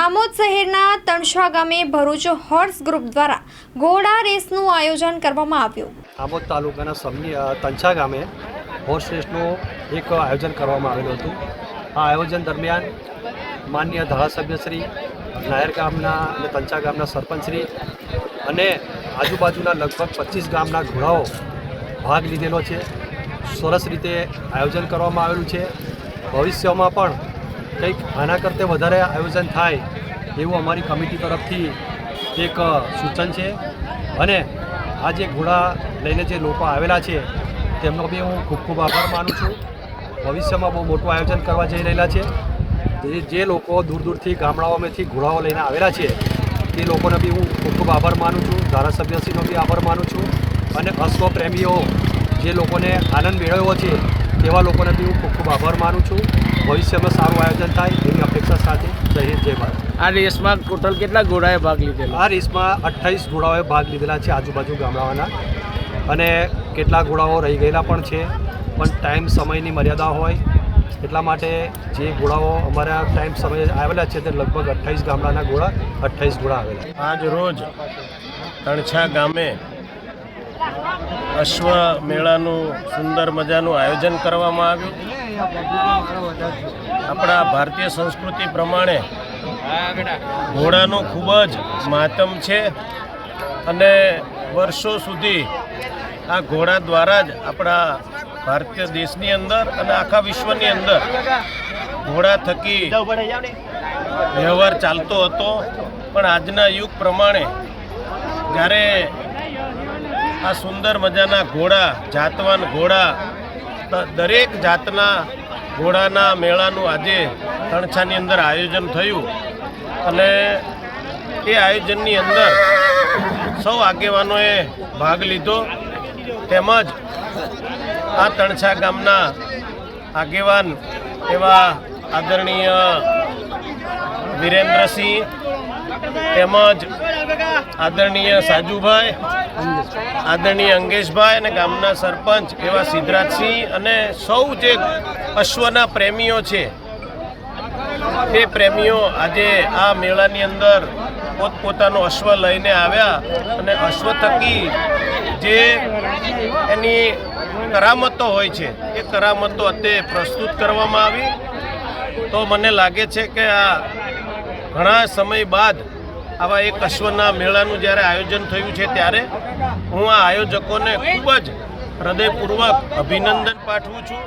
આમોદ શહેરના તણશા ગામે Bharuch horse group દ્વારા ઘોડા રેસનું આયોજન કરવામાં આવ્યું. આમોદ તાલુકાના સમની તણછા ગામે હોર્સ રેસનું એક આયોજન કરવામાં આવેલું હતું. આ આયોજન દરમિયાન માન્ય ધારાસભ્યશ્રી નાયર ગામના અને તંચા ગામના સરપંચશ્રી અને આજુબાજુના લગભગ પચીસ ગામના ઘોડાઓ ભાગ લીધેલો છે. સરસ રીતે આયોજન કરવામાં આવેલું છે. ભવિષ્યમાં પણ કંઈક આના કરતાં વધારે આયોજન થાય એવું અમારી કમિટી તરફથી એક સૂચન છે. અને આ જે ઘોડા લઈને જે લોકો આવેલા છે, તેમનો બી હું ખૂબ ખૂબ આભાર માનું છું. ભવિષ્યમાં બહુ મોટું આયોજન કરવા જઈ રહેલા છે. જે લોકો દૂર દૂરથી ગામડાઓમાંથી ઘોડાઓ લઈને આવેલા છે, તે લોકોને બી હું ખૂબ ખૂબ આભાર માનું છું. ધારાસભ્યશ્રીનો બી આભાર માનું છું. અને અશ્વ પ્રેમીઓ જે લોકોને આનંદ મેળવ્યો છે તેવા લોકોને બી હું ખૂબ ખૂબ આભાર માનું છું. ભવિષ્યમાં સારું આયોજન થાય એની અપેક્ષા સાથે જય હિન્દ જય ભારત. આ રેસમાં ટોટલ કેટલા ઘોડાએ ભાગ લીધેલા? આ રેસમાં અઠ્ઠાવીસ ઘોડાઓએ ભાગ લીધેલા છે આજુબાજુ ગામડાઓના. અને કેટલા ઘોડાઓ રહી ગયેલા પણ છે પણ ટાઈમ સમયની મર્યાદા હોય એટલા માટે જે ઘોડાઓ અમારા ટાઈમ સમયે આવેલા છે તે લગભગ અઠ્ઠાવીસ ગામડાના ઘોડા અઠ્ઠાવીસ ઘોડા આવેલા. આજ રોજ તણછા ગામે અશ્વ મેળાનું સુંદર મજાનું આયોજન કરવામાં આવ્યું. આપણા ભારતીય સંસ્કૃતિ પ્રમાણે ઘોડાનું ખૂબ જ મહાત્મ છે અને વર્ષો સુધી આ ઘોડા દ્વારા જ આપણા ભારતીય દેશની અંદર અને આખા વિશ્વની અંદર ઘોડા થકી વ્યવહાર ચાલતો હતો. પણ આજના યુગ પ્રમાણે જ્યારે આ સુંદર મજાના ઘોડા, જાતવાન ઘોડા દરેક જાતના ઘોડાના મેળાનું આજે તણછાની અંદર આયોજન થયું. અને એ આયોજનની અંદર સૌ આગેવાનોએ ભાગ લીધો. તેમજ આ તણછા ગામના આગેવાન એવા આદરણીય વિરેન્દ્રસિંહ તેમજ આદરણીય સાજુભાઈ, આદરણીય અંગેશભાઈ અને ગામના સરપંચ એવા સિદ્ધરાજસિંહ અને સૌ જે અશ્વના પ્રેમીઓ છે તે પ્રેમીઓ આજે આ મેળાની અંદર પોતપોતાનો અશ્વ લઈને આવ્યા અને અશ્વ થકી જે એની કરામતો હોય છે, એ કરામતો અત્યારે પ્રસ્તુત કરવામાં આવી. તો મને લાગે છે કે આ ઘણા સમય બાદ આવા એક અશ્વના મેળાનું જ્યારે આયોજન થયું છે ત્યારે હું આ આયોજકોને ખૂબ જ હૃદયપૂર્વક અભિનંદન પાઠવું છું.